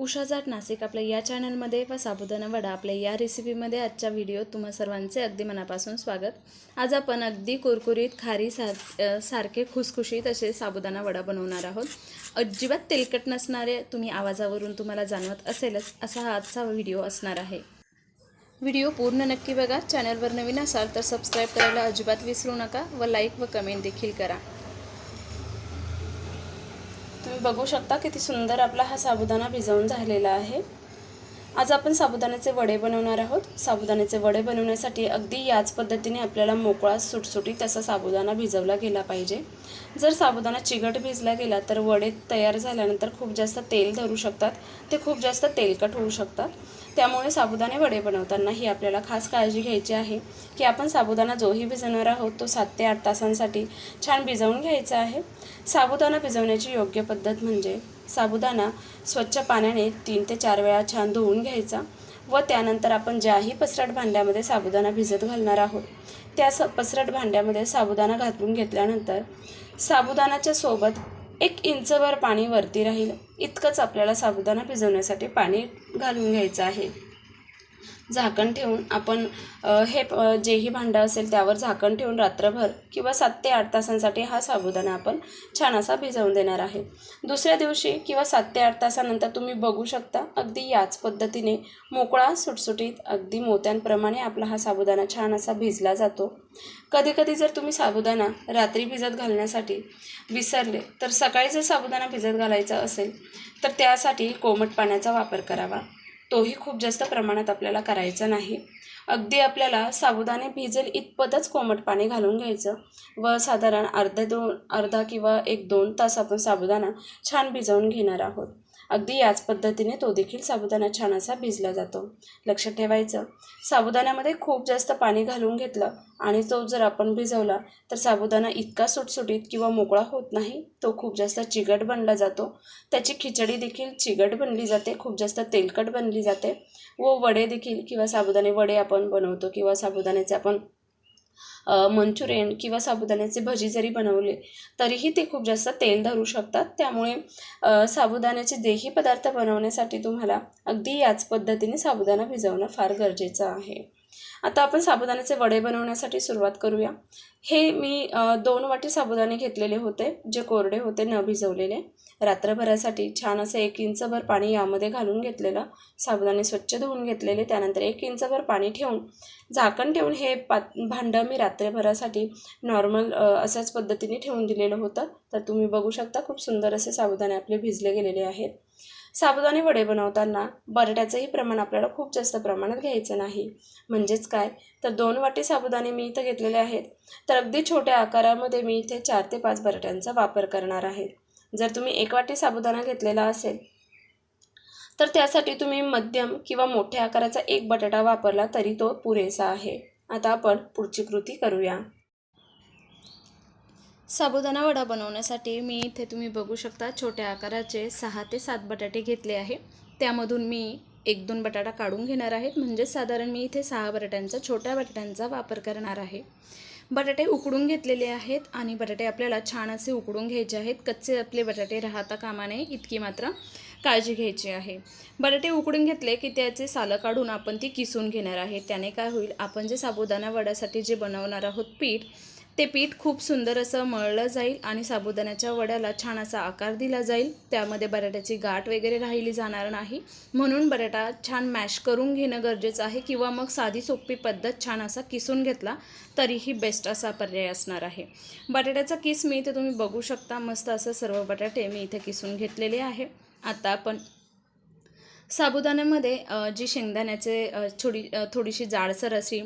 उषा जाट नाशिक आपल्या या चॅनलमध्ये व साबुदाणा वडा आपल्या या रेसिपीमध्ये आजच्या व्हिडिओत तुम्हा सर्वांचे अगदी मनापासून स्वागत. आज आपण अगदी कुरकुरीत खारी सा सारखे खुसखुशीत असे साबुदाणा वडा बनवणार आहोत. अजिबात तेलकट नसणारे तुम्ही आवाजावरून तुम्हाला जाणवत असेलच असा हा आजचा व्हिडिओ असणार आहे. व्हिडिओ पूर्ण नक्की बघा. चॅनलवर नवीन असाल तर सबस्क्राईब करायला अजिबात विसरू नका व लाईक व कमेंट देखील करा. बघू शकता किती सुंदर आपला हा साबुदाणा भिजवून झालेला आहे. आज आपण साबुदाण्याचे वडे बनवणार आहोत. साबुदाण्याचे वडे बनवण्यासाठी अगदी याच पद्धतीने आपल्याला मोकळा सुटसुटीत असा साबुदाणा भिजवला गेला पाहिजे. जर साबुदाणा चिगट भिजला गेला तर वडे तयार झाल्यानंतर खूप जास्त तेल धरू शकतात. ते खूप जास्त तेलकट होऊ शकतात. त्यामुळे साबुदाणे वडे बनवताना ही आपल्याला खास काळजी घ्यायची आहे की आपण साबुदाणा जोही भिजवणार आहोत तो सात ते आठ तासांसाठी छान भिजवून घ्यायचा आहे. साबुदाणा भिजवण्याची योग्य पद्धत म्हणजे साबुदाणा स्वच्छ पाण्याने तीन ते चार वेळा छान धुवून घ्यायचा व त्यानंतर आपण ज्याही पसरट भांड्यामध्ये साबुदाणा भिजत घालणार आहोत त्या स पसरट भांड्यामध्ये साबुदाणा घातून घेतल्यानंतर साबुदाणाच्या सोबत एक इंचभर पाणी वरती राहील. इतकंच आपल्याला साबुदाणा भिजवण्यासाठी पाणी घालून घ्यायचं आहे. झाकण ठेवून आपण हे जेही भांडं असेल त्यावर झाकण ठेवून रात्रभर किंवा सात ते आठ तासांसाठी हा साबुदाणा आपण छान असा भिजवून देणार आहे. दुसऱ्या दिवशी किंवा सात ते आठ तासानंतर तुम्ही बघू शकता अगदी याच पद्धतीने मोकळा सुटसुटीत अगदी मोत्यांप्रमाणे आपला हा साबुदाणा छान असा भिजला जातो. कधीकधी जर तुम्ही साबुदाणा रात्री भिजत घालण्यासाठी विसरले तर सकाळी जर साबुदाणा भिजत घालायचा असेल तर त्यासाठी कोमट पाण्याचा वापर करावा. तोही खूप जास्त प्रमाणात आपल्याला करायचा नाही. अगदी आपल्याला साबुदाणे भिजेल इतपतच कोमट पाणी घालून घ्यायचं व साधारण अर्धा दोन अर्धा किंवा एक दोन तास आपण साबुदाणा छान भिजवून घेणार आहोत. अगदी याच पद्धतीने तो देखील साबुदाणा छान असा भिजला जातो. लक्षात ठेवायचं साबुदाण्यामध्ये खूप जास्त पाणी घालून घेतलं आणि तो जर आपण भिजवला तर साबुदाणा इतका सुटसुटीत किंवा मोकळा होत नाही तो खूप जास्त चिगट बनला जातो. त्याची खिचडी देखील चिगट बनली जाते खूप जास्त तेलकट बनली जाते. व वडे देखील किंवा साबुदाणे वडे आपण बनवतो किंवा साबुदाण्याचे आपण मंचुरियन किंवा साबुदाण्याचे भजी जरी बनवले तरीही ते खूप जास्त तेल धरू शकतात. त्यामुळे साबुदाण्याचे देही पदार्थ बनवण्यासाठी तुम्हाला अगदी याच पद्धतीने साबुदाणा भिजवणं फार गरजेचं आहे. आता आपण साबुदाण्याचे वडे बनवण्यासाठी सुरुवात करूया. हे मी दोन वाटी साबुदाणे घेतलेले होते जे कोरडे होते न भिजवलेले. रात्रभरासाठी छान असं एक इंचभर पाणी यामध्ये घालून घेतलेलं साबुदाणे स्वच्छ धुवून घेतलेले त्यानंतर एक इंचभर पाणी ठेवून झाकण ठेवून हे पात भांडं मी रात्रभरासाठी नॉर्मल अशाच पद्धतीने ठेवून दिलेलं होतं. तर तुम्ही बघू शकता खूप सुंदर असे साबुदाणे आपले भिजले गेलेले आहेत. साबुदाणे वडे बनवताना बटाट्याचंही प्रमाण आपल्याला खूप जास्त प्रमाणात घ्यायचं नाही. म्हणजेच काय? तर दोन वाटी साबुदाणे मी इथं घेतलेले आहेत. तर अगदी छोट्या आकारामध्ये मी इथे चार ते पाच बटाट्यांचा वापर करणार आहे. जर तुम्ही एक वाटी साबुदाणा घेतलेला असेल तर त्यासाठी तुम्ही मध्यम किंवा मोठ्या आकाराचा एक बटाटा वापरला तरी तो पुरेसा आहे. आता आपण पुढची कृती करूया. साबुदाणा वडा बनवण्यासाठी मी इथे तुम्ही बघू शकता छोट्या आकाराचे सहा ते सात बटाटे घेतले आहे. त्यामधून मी एक दोन बटाटा काढून घेणार आहेत म्हणजे साधारण मी इथे सहा बटाट्यांचा छोट्या बटाट्यांचा वापर करणार आहे. बटाटे उकडून घेतलेले आहेत आणि बटाटे आपल्याला छान असे उकडून घ्यायचे आहेत. कच्चे आपले बटाटे राहता कामा नये इतकी मात्र काळजी घ्यायची आहे. बटाटे उकडून घेतले की त्याचे सालं काढून आपण ती किसून घेणार आहे. त्याने काय होईल? आपण जे साबुदाणा वड्यासाठी जे बनवणार आहोत पीठ ते पीठ खूप सुंदर असं मळलं जाईल आणि साबुदाण्याच्या वड्याला छान असा आकार दिला जाईल. त्यामध्ये बटाट्याची गाठ वगैरे राहिली जाणार नाही. म्हणून बटाटा छान मॅश करून घेणं गरजेचं आहे किंवा मग साधी सोपी पद्धत छान असा किसून घेतला तरीही बेस्ट असा पर्याय असणार आहे. बटाट्याचा किस मी इथे तुम्ही बघू शकता. मस्त असं सर्व बटाटे मी इथे किसून घेतलेले आहे. आता आपण साबुदाण्यामध्ये जी शेंगदाण्याचे थोडी थोडीशी जाडसर अशी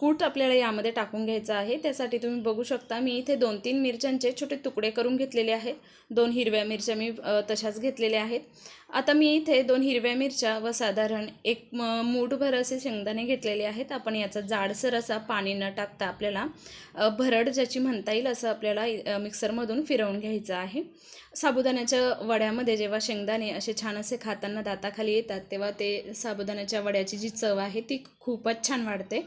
कूट आपल्याला यामध्ये टाकून घ्यायचं आहे. त्यासाठी तुम्ही बघू शकता मी इथे दोन तीन मिरच्यांचे छोटे तुकडे करून घेतलेले आहेत. दोन हिरव्या मिरच्या मी तशाच घेतलेल्या आहेत. आता मी इथे दोन हिरव्या मिरच्या व साधारण एक मूठभर असे शेंगदाणे घेतलेले आहेत. आपण याचा जाडसर असा पाणी न टाकता आपल्याला भरड ज्याची म्हणता येईल असं आपल्याला मिक्सरमधून फिरवून घ्यायचं आहे. साबुदाण्याच्या वड्यामध्ये जेव्हा शेंगदाणे असे छान असे खाताना दाताखाली येतात तेव्हा ते साबुदाण्याच्या वड्याची जी चव आहे ती खूपच छान वाढते.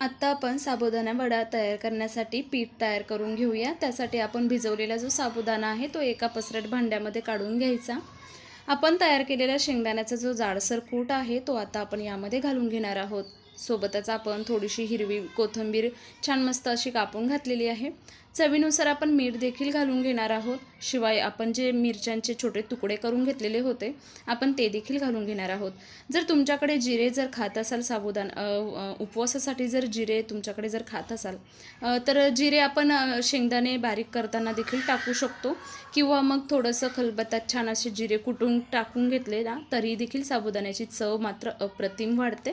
आत्ता आपण साबुदाणा वडा तयार करण्यासाठी पीठ तयार करून घेऊया. त्यासाठी आपण भिजवलेला जो साबुदाणा आहे तो एका पसरट भांड्यामध्ये काढून घ्यायचा. आपण तयार केलेल्या शेंगदाण्याचा जो जाडसर कूट आहे तो आता आपण यामध्ये घालून घेणार आहोत. सोबतच आपण थोडीशी हिरवी कोथिंबीर छान मस्त अशी कापून घातलेली आहे. चवीनुसार आपण मीठ देखील घालून घेणार आहोत. शिवाय आपण जे मिरच्यांचे छोटे तुकडे करून घेतलेले होते आपण ते देखील घालून घेणार आहोत. जर तुमच्याकडे जिरे जर खात असाल साबुदान उपवासासाठी जर जिरे तुमच्याकडे जर खात असाल तर जिरे आपण शेंगदाणे बारीक करताना देखील टाकू शकतो. किंवा मग थोडंसं खलबत्तात छान असे जिरे कुटून टाकून घेतले ना तरी देखील साबुदाण्याची चव मात्र अप्रतिम वाढते.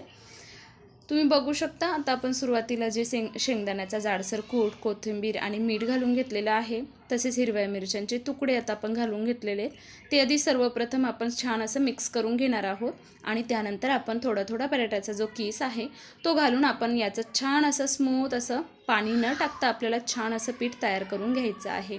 तुम्ही बघू शकता आता आपण सुरुवातीला जे शेंग शेंगदाण्याचा जाडसर कूट कोथिंबीर आणि मीठ घालून घेतलेलं आहे तसेच हिरव्या मिरच्यांचे तुकडे आता आपण घालून घेतलेले आहेत. ते आधी सर्वप्रथम आपण छान असं मिक्स करून घेणार आहोत आणि त्यानंतर आपण थोडा थोडा बटाट्याचा जो किस आहे तो घालून आपण याचं छान असं स्मूथ असं पाणी न टाकता आपल्याला छान असं पीठ तयार करून घ्यायचं आहे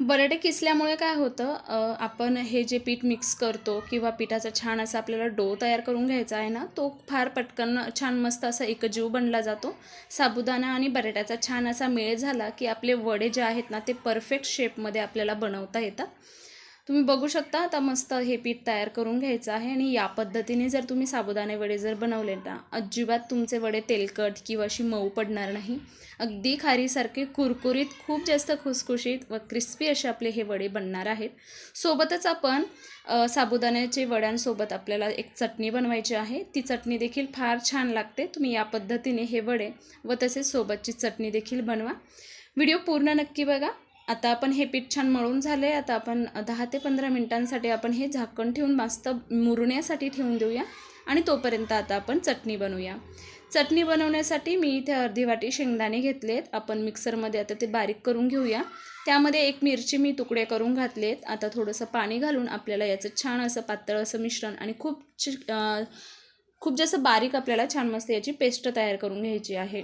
बटाटे किसल्यामुळे काय होतं आपण हे जे पीठ मिक्स करतो किंवा पिठाचा छान असा आपल्याला डो तयार करून घ्यायचा आहे ना तो फार पटकन छान मस्त असा एकजीव बनला जातो. साबुदाणा आणि बटाट्याचा छान असा मेळ झाला की आपले वडे जे आहेत ना ते परफेक्ट शेपमध्ये आपल्याला बनवता येतात. तुम्ही बघू शकता आता मस्त हे पीठ तयार करून घ्यायचं आहे आणि या पद्धतीने जर तुम्ही साबुदाणे वडे जर बनवले ना अजिबात तुमचे वडे तेलकट किंवा अशी मऊ पडणार नाही. अगदी खारीसारखे कुरकुरीत खूप जास्त खुसखुशीत व क्रिस्पी असे आपले हे वडे बनणार आहेत. सोबतच आपण साबुदाण्याचे वड्यांसोबत आपल्याला एक चटणी बनवायची आहे. ती चटणी देखील फार छान लागते. तुम्ही या पद्धतीने हे वडे व तसेच सोबतची चटणी देखील बनवा. व्हिडिओ पूर्ण नक्की बघा. आता आपण हे पीठ छान मळून झाले आता आपण दहा ते पंधरा मिनटांसाठी आपण हे झाकण ठेवून मस्त मुरण्यासाठी ठेवून देऊया. आणि तोपर्यंत आता आपण चटणी बनवूया. चटणी बनवण्यासाठी मी इथे अर्धी वाटी शेंगदाणे घेतले आहेत आपण मिक्सरमध्ये आता ते बारीक करून घेऊया. त्यामध्ये एक मिरची मी तुकडे करून घातलेत. आता थोडंसं पाणी घालून आपल्याला याचं छान असं पातळ असं मिश्रण आणि खूप खूप जास्त बारीक आपल्याला छान मस्त याची पेस्ट तयार करून घ्यायची आहे.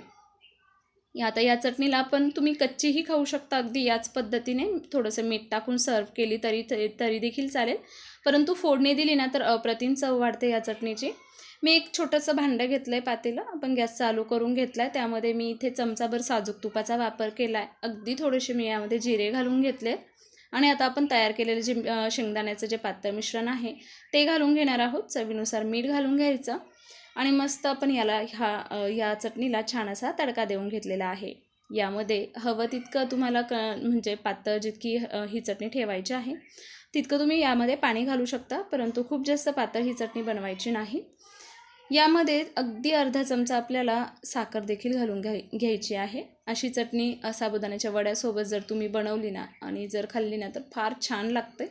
या आता या चटणीला आपण तुम्ही कच्चीही खाऊ शकता. अगदी याच पद्धतीने थोडंसं मीठ टाकून सर्व केली तरी तरी देखील चालेल. परंतु फोडणी दिली ना तर अप्रतिम चव वाढते या चटणीची. मी एक छोटंसं भांडं घेतलं आहे पातेलं. आपण गॅस चालू करून घेतला आहे त्यामध्ये मी इथे चमचाभर साजूक तुपाचा वापर केला आहे अगदी थोडेसे मी यामध्ये जिरे घालून घेतले. आणि आता आपण तयार केलेलं जे शेंगदाण्याचं जे पातळ मिश्रण आहे ते घालून घेणार आहोत. चवीनुसार मीठ घालून घ्यायचं. आणि मस्त आपण याला ह्या या चटणीला छान असा तडका देऊन घेतलेला आहे. यामध्ये हवं तितकं तुम्हाला क म्हणजे पातळ जितकी ही चटणी ठेवायची आहे तितकं तुम्ही यामध्ये पाणी घालू शकता परंतु खूप जास्त पातळ ही चटणी बनवायची नाही. यामध्ये अगदी अर्धा चमचा आपल्याला साखर देखील घालून घ्याय घ्यायची आहे. अशी चटणी साबुदाण्याच्या वड्यासोबत जर तुम्ही बनवली ना आणि जर खाल्ली ना तर फार छान लागते.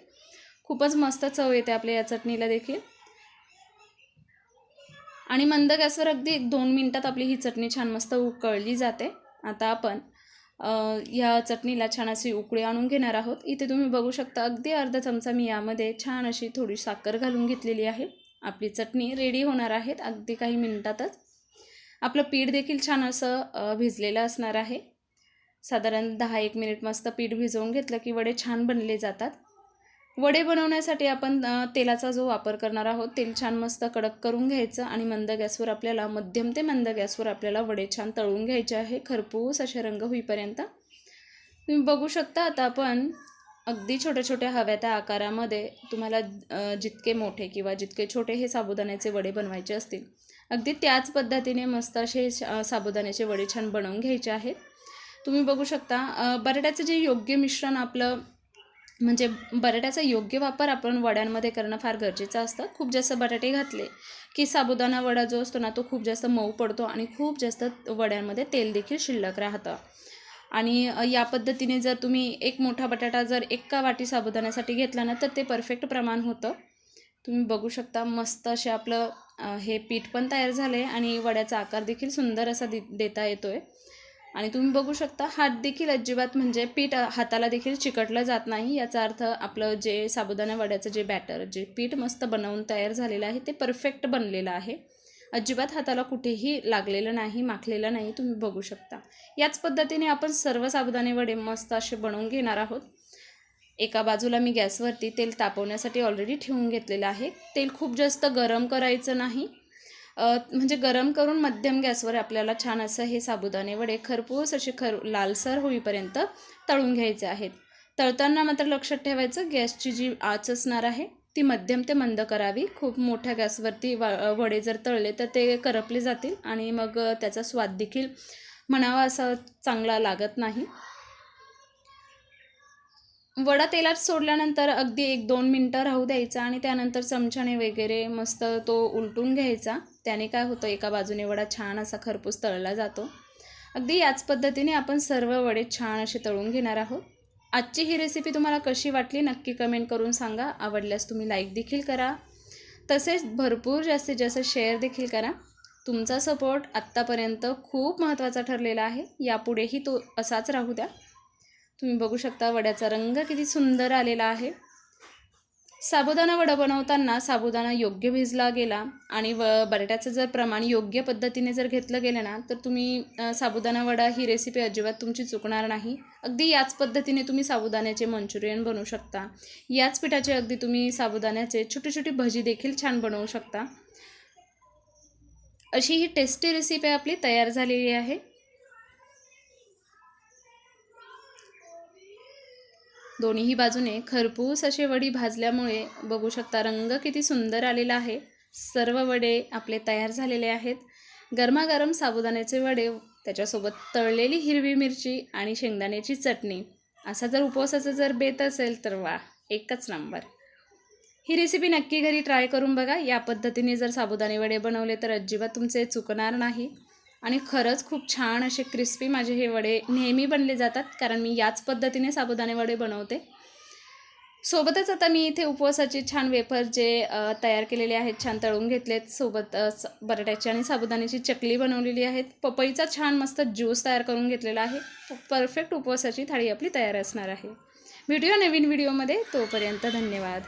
खूपच मस्त चव येते आपल्या या चटणीला देखील. आणि मंद गॅसवर अगदी एक दोन मिनटात आपली ही चटणी छान मस्त उकळली जाते. आता आपण ह्या या चटणीला छान अशी उकळी आणून घेणार आहोत. इथे तुम्ही बघू शकता अगदी अर्धा चमचा मी यामध्ये छान अशी थोडी साखर घालून घेतलेली आहे. आपली चटणी रेडी होणार आहेत अगदी काही मिनटातच. आपलं पीठ देखील छान असं भिजलेलं असणार आहे. साधारण दहा एक मिनिट मस्त पीठ भिजवून घेतलं की वडे छान बनले जातात. वडे बनवण्यासाठी आपण तेलाचा जो वापर करणार आहोत तेल छान मस्त कडक करून घ्यायचं आणि मंद गॅसवर आपल्याला मध्यम ते मंद गॅसवर आपल्याला वडे छान तळून घ्यायचे आहे. खरपूस असे रंग होईपर्यंत. तुम्ही बघू शकता आता आपण अगदी छोट्या छोट्या हव्या त्या आकारामध्ये तुम्हाला जितके मोठे किंवा जितके छोटे हे साबुदाण्याचे वडे बनवायचे असतील अगदी त्याच पद्धतीने मस्त असे साबुदाण्याचे वडे छान बनवून घ्यायचे आहेत. तुम्ही बघू शकता बटाट्याचं जे योग्य मिश्रण आपलं म्हणजे बटाट्याचा योग्य वापर आपण वड्यांमध्ये करणं फार गरजेचं असतं. खूप जास्त बटाटे घातले की साबुदाणा वडा जो असतो ना तो खूप जास्त मऊ पडतो आणि खूप जास्त वड्यांमध्ये तेल देखील शिल्लक राहतं. आणि या पद्धतीने जर तुम्ही एक मोठा बटाटा जर एका वाटी साबुदाण्यासाठी घेतला ना तर ते परफेक्ट प्रमाण होतं. तुम्ही बघू शकता मस्त असे आपलं हे पीठ पण तयार झालं आहे आणि वड्याचा आकार देखील सुंदर असा दे देता येतो आहे आणि तुम्ही बघू शकता हात देखील अजिबात म्हणजे पीठ हाताला देखील चिकटलं जात नाही. याचा अर्थ आपलं जे साबुदाणा वड्याचं जे बॅटर जे पीठ मस्त बनवून तयार झालेलं आहे ते परफेक्ट बनलेलं आहे. अजिबात हाताला कुठेही लागलेलं नाही माखलेलं नाही तुम्ही बघू शकता. याच पद्धतीने आपण सर्व साबुदाणे वडे मस्त असे बनवून घेणार आहोत. एका बाजूला मी गॅसवरती तेल तापवण्यासाठी ऑलरेडी ठेवून घेतलेलं आहे. तेल खूप जास्त गरम करायचं नाही. म्हणजे गरम करून मध्यम गॅसवर आपल्याला छान असं हे साबुदाणे वडे खरपूस असे खर लालसर होईपर्यंत तळून घ्यायचे आहेत. तळताना मात्र लक्षात ठेवायचं गॅसची जी आच असणार आहे ती मध्यम ते मंद करावी. खूप मोठ्या गॅसवरती वा वडे जर तळले तर ते करपले जातील आणि मग त्याचा स्वाद देखील म्हणावा असा चांगला लागत नाही. वडा तेलात सोडल्यानंतर अगदी एक दोन मिनटं राहू द्यायचा आणि त्यानंतर चमच्याने वगैरे मस्त तो उलटून घ्यायचा. त्याने काय होतं एका बाजूने वडा छान असा खरपूस तळला जातो. अगदी याच पद्धतीने आपण सर्व वडे छान असे तळून घेणार आहोत. आजची ही रेसिपी तुम्हाला कशी वाटली नक्की कमेंट करून सांगा. आवडल्यास तुम्ही लाईक देखील करा. तसेच भरपूर जास्तीत जास्त शेअर देखील करा. तुमचा सपोर्ट आत्तापर्यंत खूप महत्त्वाचा ठरलेला आहे. यापुढेही तो असाच राहू द्या. तुम्ही बघू शकता वड्याचा रंग किती सुंदर आलेला आहे. साबुदाणा वडा बनवताना साबुदाणा योग्य भिजला गेला आणि व बटाट्याचं जर प्रमाण योग्य पद्धतीने जर घेतलं गेलं ना तर तुम्ही साबुदाणा वडा ही रेसिपी अजिबात तुमची चुकणार नाही. अगदी याच पद्धतीने तुम्ही साबुदाण्याचे मंचुरियन बनवू शकता. याच पिठाचे अगदी तुम्ही साबुदाण्याचे छोटी छोटी भजी देखील छान बनवू शकता. अशी ही टेस्टी रेसिपी आपली तयार झालेली आहे. दोन्हीही बाजूने खरपूस असे वडी भाजल्यामुळे बघू शकता रंग किती सुंदर आलेला आहे. सर्व वडे आपले तयार झालेले आहेत. गरमागरम साबुदाण्याचे वडे त्याच्यासोबत तळलेली हिरवी मिरची आणि शेंगदाण्याची चटणी. असा जर उपवासाचा जर बेत असेल तर वा एकच नंबर. ही रेसिपी नक्की घरी ट्राय करून बघा. या पद्धतीने जर साबुदाणे वडे बनवले तर अजिबात तुमचे चुकणार नाही. आणि खरंच खूप छान असे क्रिस्पी माझे हे वडे नेहमी बनले जातात कारण मी याच पद्धतीने साबुदाणे वडे बनवते. सोबतच आता मी इथे उपवासाचे छान वेफर जे तयार केलेले आहेत छान तळून घेतलेत सोबत बटाट्याची आणि साबुदाण्याची चकली बनवलेली आहेत. पपईचा छान मस्त ज्यूस तयार करून घेतलेला आहे. परफेक्ट उपवासाची थाळी आपली तयार असणार आहे. व्हिडिओ नवीन व्हिडिओमध्ये तोपर्यंत धन्यवाद.